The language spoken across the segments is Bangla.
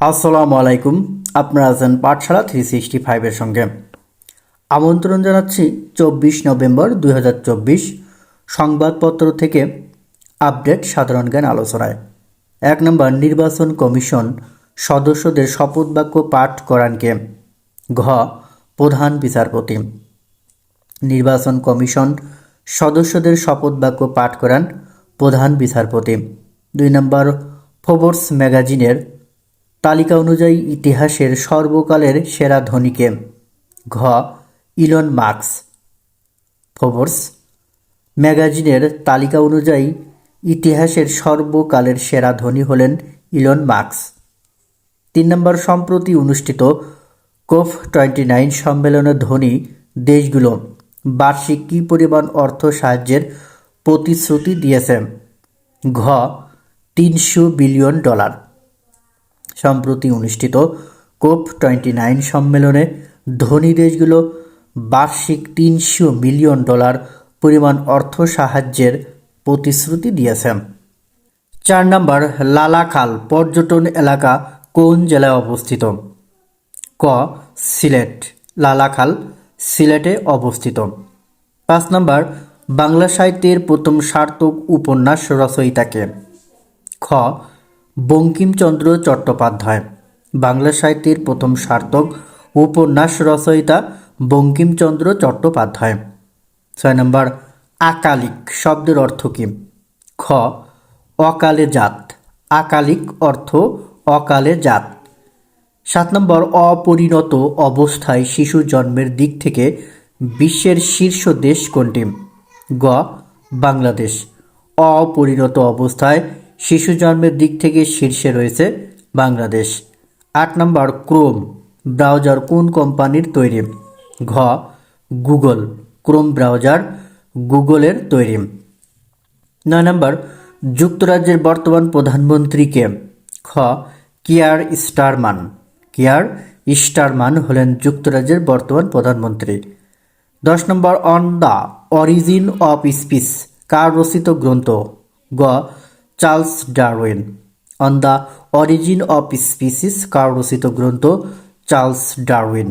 আসসালামু আলাইকুম। আপনারা আছেন পাঠশালা থ্রি সিক্সটি ফাইভের সঙ্গে। আমন্ত্রণ জানাচ্ছি চব্বিশ নভেম্বর দুই হাজার চব্বিশ সংবাদপত্র থেকে আপডেট সাধারণ জ্ঞান আলোচনায়। এক নম্বর, নির্বাচন কমিশন সদস্যদের শপথ বাক্য পাঠ করানকে ঘ, প্রধান বিচারপতি। নির্বাচন কমিশন সদস্যদের শপথ বাক্য পাঠ করান প্রধান বিচারপতি। দুই নম্বর ফোবর্স ম্যাগাজিনের তালিকা অনুযায়ী ইতিহাসের সর্বকালের সেরা ধনীকে ঘ, ইলন মার্কস ফোবর্স ম্যাগাজিনের তালিকা অনুযায়ী ইতিহাসের সর্বকালের সেরা ধনী হলেন ইলন মার্কস তিন নম্বর সম্প্রতি অনুষ্ঠিত কোফ টোয়েন্টি নাইন সম্মেলনে ধনী দেশগুলো বার্ষিক কী পরিমাণ অর্থ সাহায্যের প্রতিশ্রুতি দিয়েছে? ঘ, তিনশো বিলিয়ন ডলার। সম্প্রতি অনুষ্ঠিত কোপ টোয়েন্টি নাইন সম্মেলনে ধনী দেশগুলো বার্ষিক তিনশো মিলিয়ন ডলার পরিমাণ অর্থ সাহায্যের প্রতিশ্রুতি দিয়েছে। চার নম্বর, লালাখাল পর্যটন এলাকা কোন জেলায় অবস্থিত? ক, সিলেট। লালাখাল, সিলেটে অবস্থিত। পাঁচ নম্বর, বাংলা সাহিত্যের প্রথম সার্থক উপন্যাস রচয়িতাকে খ বঙ্কিমচন্দ্র চট্টোপাধ্যায়। বাংলা সাহিত্যের প্রথম সার্থক উপন্যাস রচয়িতা বঙ্কিমচন্দ্র চট্টোপাধ্যায়। ছয় নম্বর, আকালিক শব্দের অর্থ কী? খ, অকালে জাত। আকালিক অর্থ অকালে জাত। সাত নম্বর, অপরিণত অবস্থায় শিশু জন্মের দিক থেকে বিশ্বের শীর্ষ দেশ কোনটি? গ, বাংলাদেশ। অপরিণত অবস্থায় শিশু জন্মের দিক থেকে শীর্ষে রয়েছে বাংলাদেশ। আট নম্বর, ক্রোম। ব্রাউজার কোন কোম্পানির তৈরি? ঘ, গুগল। ক্রোম ব্রাউজার গুগলের তৈরি। নয় নম্বর, যুক্তরাজ্যের বর্তমান প্রধানমন্ত্রীকে খ, কিয়ার স্টারমান। কিয়ার স্টারমান হলেন যুক্তরাজ্যের বর্তমান প্রধানমন্ত্রী। দশ নম্বর, on the origin of species কার রচিত গ্রন্থ? গ Charles Darwin. On the origin of species কার রচিত গ্রন্থ চার্লস ডারউইন।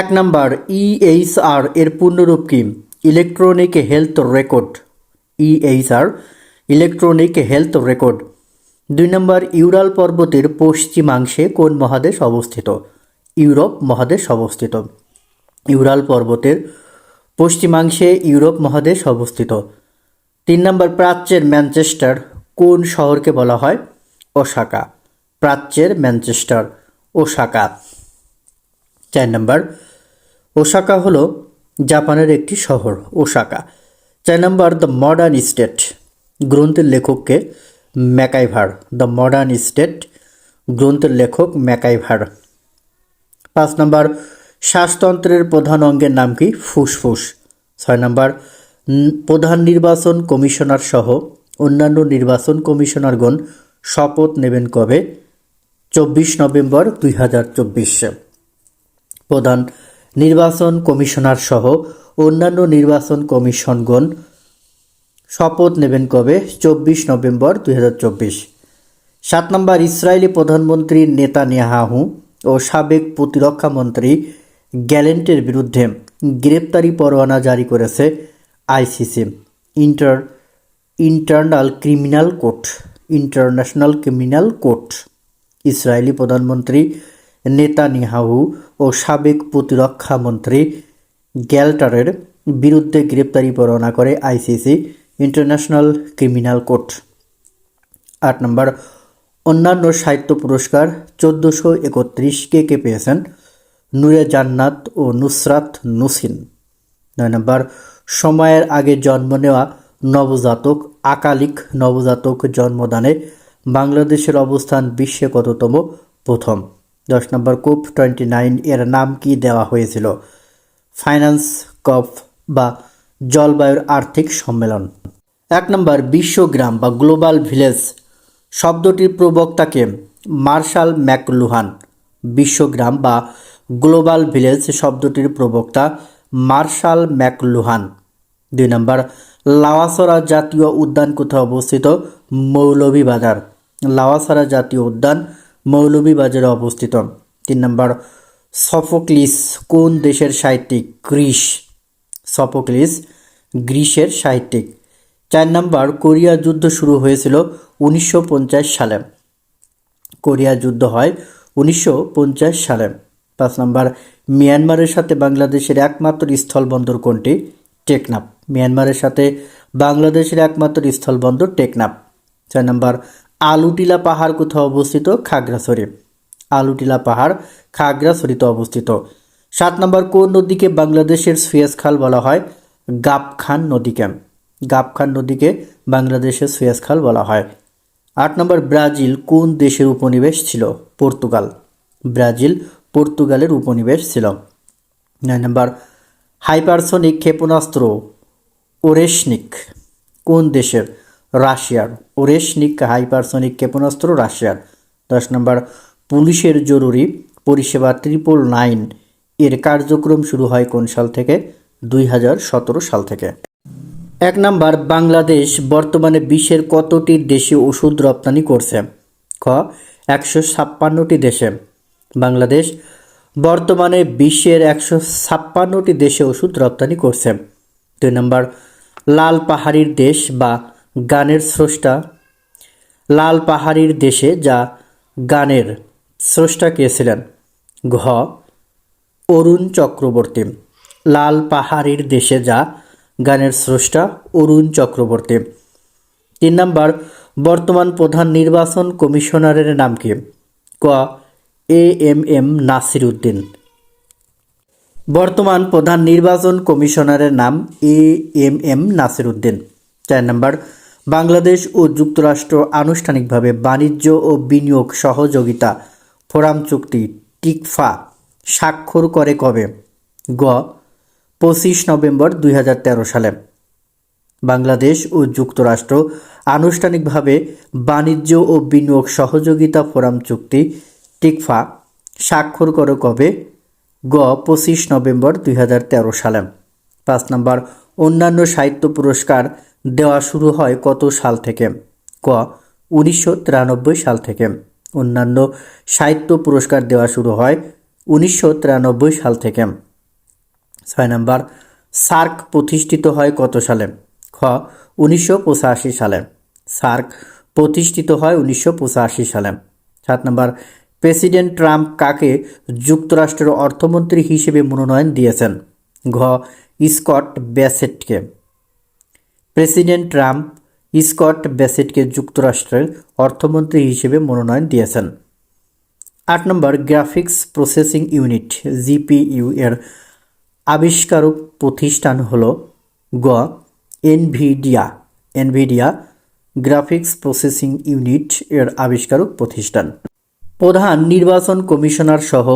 এক নম্বর ইএইচআর এর পূর্ণরূপ কি? Electronic health record EHR electronic health record দুই নম্বর, ইউরাল পর্বতের পশ্চিমাংশে কোন মহাদেশ অবস্থিত? ইউরোপ মহাদেশ অবস্থিত। ইউরাল পর্বতের পশ্চিমাংশে ইউরোপ মহাদেশ অবস্থিত। তিন নম্বর, প্রাচ্যের ম্যানচেস্টার। কোন শহরকে বলা হয়? ওসাকা, প্রাচ্যের ম্যানচেস্টার, ওসাকা। চার নম্বর, ওসাকা হলো জাপানের একটি শহর, ওসাকা। চার নম্বর, দ্য মডার্ন স্টেট, গ্রন্থের লেখককে ম্যাকাইভার, দ্য মডার্ন স্টেট, গ্রন্থের লেখক ম্যাকাইভার। পাঁচ নম্বর শ্বাসতন্ত্রের প্রধান অঙ্গের নাম কি? ফুসফুস। ছয় নম্বর প্রধান নির্বাচন কমিশনার সহ অন্যান্য নির্বাচন কমিশনারগণ শপথ নেবেন কবে? চব্বিশ নভেম্বর দুই হাজার চব্বিশ। প্রধান নির্বাচন কমিশনার সহ অন্যান্য নির্বাচন কমিশনগণ শপথ নেবেন কবে? চব্বিশ নভেম্বর দুই সাত নম্বর, ইসরায়েলি প্রধানমন্ত্রী নেতানিয়াহু ও সাবেক প্রতিরক্ষা মন্ত্রী গ্যালেন্টের বিরুদ্ধে গ্রেপ্তারি পরোয়ানা জারি করেছে ICC. Inter internal criminal court, international criminal court, Israeli প্রধানমন্ত্রী নেতানিয়াহু ও সাবেক প্রতিরক্ষা মন্ত্রী গ্যালটারের বিরুদ্ধে গ্রেপ্তারি পরোয়ানা করে আইসিসি ইন্টারন্যাশনাল ক্রিমিনাল কোর্ট। আট নম্বর, অন্যান্য সাহিত্য পুরস্কার চোদ্দোশো একত্রিশ কে কে পেয়েছেন? নূরে জান্নাত ও নুসরাত নুসিন নয় নম্বর, সময়ের আগে জন্ম নেওয়া নবজাতক, আকালিক নবজাতক জন্মদানে বাংলাদেশের অবস্থান বিশ্বে কততম? প্রথম। দশ নম্বর কোপ টোয়েন্টি নাইন এর নাম কি দেওয়া হয়েছিল? ফাইন্যান্স কপ বা জলবায়ুর আর্থিক সম্মেলন। এক নম্বর বিশ্বগ্রাম বা গ্লোবাল ভিলেজ। শব্দটির প্রবক্তাকে মার্শাল ম্যাকলুহান। বিশ্বগ্রাম বা গ্লোবাল ভিলেজ শব্দটির প্রবক্তা মার্শাল ম্যাকলুহান। দুই নম্বর লাওয়াসরা জাতীয় উদ্যান কোথায় অবস্থিত? মৌলভীবাজার। লাওয়াসরা জাতীয় উদ্যান মৌলভীবাজারে অবস্থিত। তিন নম্বর, সফোক্লিস কোন দেশের সাহিত্যিক? গ্রীস। সফোক্লিস, গ্রিসের সাহিত্যিক। চার নম্বর, কোরিয়া যুদ্ধ শুরু হয়েছিল উনিশশো পঞ্চাশ সালে। কোরিয়া যুদ্ধ হয় উনিশশো পঞ্চাশ সালে। পাঁচ নম্বর, মিয়ানমারের সাথে বাংলাদেশের একমাত্র স্থলবন্দর কোনটি? টেকনাফ। মিয়ানমারের সাথে বাংলাদেশের একমাত্র স্থলবন্দর টেকনাফ। ছয় নম্বর, আলুটিলা পাহাড় কোথাও অবস্থিত? খাগড়াছড়ি। আলুটিলা পাহাড় খাগড়াছড়িতে অবস্থিত। সাত নম্বর, কোন নদীকে বাংলাদেশের সুয়েজ খাল বলা হয়? গাবখান নদীকে। গাবখান নদীকে বাংলাদেশের সুয়েজ খাল বলা হয়। আট নম্বর, ব্রাজিল কোন দেশের উপনিবেশ ছিল? পর্তুগাল। ব্রাজিল পর্তুগালের উপনিবেশ ছিল। নয় নম্বর, হাইপারসনিক ক্ষেপণাস্ত্র ওরেশনিক, কোন দেশের? রাশিয়ার। ওরেশনিক, হাইপারসনিক ক্ষেপণাস্ত্র রাশিয়ার। দশ নম্বর, পুলিশের জরুরি পরিষেবা ট্রিপল নাইন এর কার্যক্রম শুরু হয় কোন সাল থেকে? দুই হাজার সতেরো সাল থেকে। এক নম্বর, বাংলাদেশ বর্তমানে বিশ্বের কতটি দেশে ওষুধ রপ্তানি করছে? খ একশো ছাপ্পান্নটি দেশে। বাংলাদেশ বর্তমানে বিশ্বের একশো ছাপ্পান্নটি দেশে ওষুধ রপ্তানি করছে। দুই নম্বর, লাল পাহাড়ির দেশ বা গানের স্রষ্টা। লাল পাহাড়ির দেশে যা গানের স্রষ্টা কে ছিলেন। ঘ, অরুণ চক্রবর্তী। লাল পাহাড়ির দেশে যা গানের স্রষ্টা, অরুণ চক্রবর্তী। তিন নম্বর, বর্তমান প্রধান নির্বাচন কমিশনারের নাম কি? ক, A M M Nasir Uddin বর্তমান প্রধান নির্বাচন কমিশনারের নাম A M M Nasir Uddin চার নম্বর, বাংলাদেশ ও যুক্তরাষ্ট্র আনুষ্ঠানিকভাবে বাণিজ্য ও বিনিয়োগ সহযোগিতা ফোরাম চুক্তি, টিকফা, স্বাক্ষর করে কবে? গ, পঁচিশ নভেম্বর দুই হাজার তেরো সালে। বাংলাদেশ ও যুক্তরাষ্ট্র আনুষ্ঠানিকভাবে বাণিজ্য ও বিনিয়োগ সহযোগিতা ফোরাম চুক্তি, টিকফা, স্বাক্ষর করে কবে? গ, পঁচিশ নভেম্বর দুই হাজার তেরো সালে। পাঁচ নম্বর, অন্যান্য সাহিত্য পুরস্কার দেওয়া শুরু হয় কত সাল থেকে? ক, উনিশশো তিরানব্বই সাল থেকে। অন্যান্য সাহিত্য পুরস্কার দেওয়া শুরু হয় উনিশশো তিরানব্বই সাল থেকে। ছয় নম্বর, সার্ক প্রতিষ্ঠিত হয় কত সালে? খ, উনিশশো পঁচাশি সালে। সার্ক প্রতিষ্ঠিত হয় উনিশশো পঁচাশি সালে। সাত নম্বর প্রেসিডেন্ট ট্রাম্প কাকে যুক্তরাষ্ট্রের অর্থমন্ত্রী হিসেবে মনোনয়ন দিয়েছেন? ঘ. স্কট ব্যাসেটকে। প্রেসিডেন্ট ট্রাম্প স্কট ব্যাসেটকে যুক্তরাষ্ট্রের অর্থমন্ত্রী হিসেবে মনোনয়ন দিয়েছেন। আট নম্বর, গ্রাফিক্স প্রসেসিং ইউনিট, জিপিইউ এর আবিষ্কারক প্রতিষ্ঠান হল গ. Nvidia. Nvidia graphics processing unit এর আবিষ্কারক প্রতিষ্ঠান। প্রধান নির্বাচন কমিশনার সহ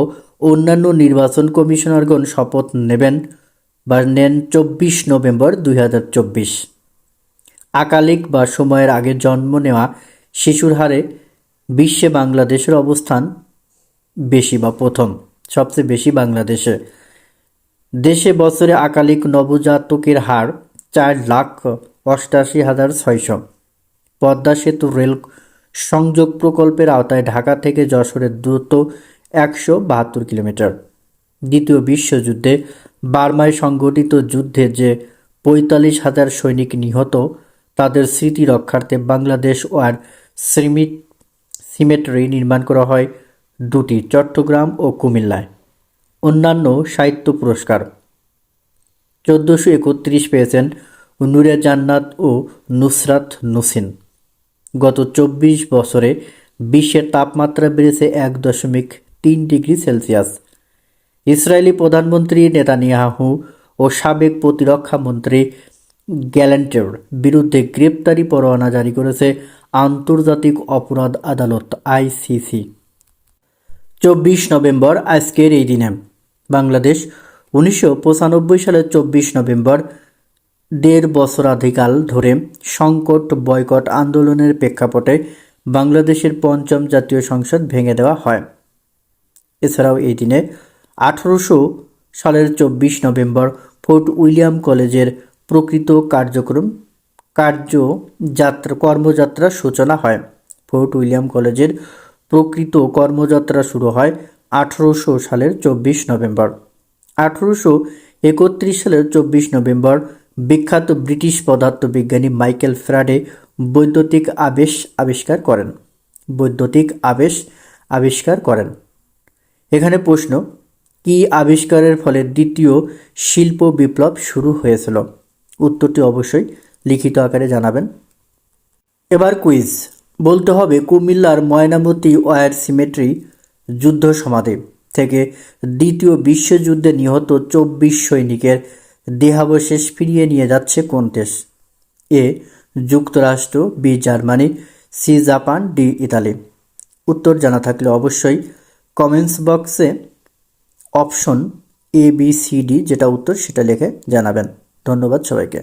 অন্যান্য নির্বাচন কমিশনারগণ শপথ নেবেন বা নেন চব্বিশ নভেম্বর দুই আকালিক বা সময়ের আগে জন্ম নেওয়া শিশুর হারে বিশ্বে বাংলাদেশের অবস্থান বেশি বা প্রথম, সবচেয়ে বেশি বাংলাদেশে। দেশে বছরে আকালিক নবজাতকের হার চার লাখ অষ্টাশি হাজার ছয়শো। পদ্মা সেতু রেল সংযোগ প্রকল্পের আওতায় ঢাকা থেকে যশোরের দূরত্ব একশো বাহাত্তর কিলোমিটার। দ্বিতীয় বিশ্বযুদ্ধে বার্মায় সংগঠিত যুদ্ধে যে পঁয়তাল্লিশ হাজার সৈনিক নিহত, তাদের স্মৃতি রক্ষার্থে বাংলাদেশ ওয়ার সিমিট সিমেটরি নির্মাণ করা হয় দুটি চট্টগ্রাম ও কুমিল্লায়। অন্যান্য সাহিত্য পুরস্কার। চোদ্দোশো একত্রিশ পেয়েছেন নুরে জান্নাত ও নুসরাত নুসিন। গত চব্বিশ বছরে বিশ্বের তাপমাত্রা বেড়েছে এক দশমিক তিন ডিগ্রি সেলসিয়াস। ইসরায়েলি প্রধানমন্ত্রী নেতানিয়াহু ও সাবেক প্রতিরক্ষা মন্ত্রী গ্যালেন্টের বিরুদ্ধে গ্রেপ্তারি পরোয়ানা জারি করেছে আন্তর্জাতিক অপরাধ আদালত আইসিসি। চব্বিশ নভেম্বর আজকের এই দিনে বাংলাদেশ উনিশশো সালের চব্বিশ নভেম্বর দেড় বছরাধিকাল ধরে সংকট, বয়কট আন্দোলনের প্রেক্ষাপটে বাংলাদেশের পঞ্চম জাতীয় সংসদ ভেঙে দেওয়া হয়। এছাড়াও এই দিনে আঠারোশো সালের চব্বিশ নভেম্বর ফোর্ট উইলিয়াম কলেজের প্রকৃত কার্যক্রম কার্যযাত্রা কর্মযাত্রার সূচনা হয়। ফোর্ট উইলিয়াম কলেজের প্রকৃত কর্মযাত্রা শুরু হয় আঠারোশো সালের চব্বিশ নভেম্বর। আঠারোশো একত্রিশ সালের চব্বিশ নভেম্বর বিখ্যাত ব্রিটিশ পদার্থবিজ্ঞানী মাইকেল ফ্যারাডে বৈদ্যুতিক আবেশ আবিষ্কার করেন। বৈদ্যুতিক আবেশ আবিষ্কার করেন। এখানে প্রশ্ন, কি আবিষ্কারের ফলে দ্বিতীয় শিল্প বিপ্লব শুরু হয়েছিল? উত্তরটি অবশ্যই লিখিত আকারে জানাবেন। এবার কুইজ। বলতে হবে, কুমিল্লার ময়নামতি ওয়ার সিমেট্রি যুদ্ধ সমাধি থেকে দ্বিতীয় বিশ্বযুদ্ধে নিহত চব্বিশ সৈনিকের দেহাবশেষ ফিরিয়ে নিয়ে যাচ্ছে কোন দেশ এ যুক্তরাষ্ট্র, B Germany, C Japan, D Italy. উত্তর জানা থাকলে অবশ্যই comments box option A, B, C, D যেটা উত্তর সেটা লিখে জানাবেন। ধন্যবাদ সবাইকে।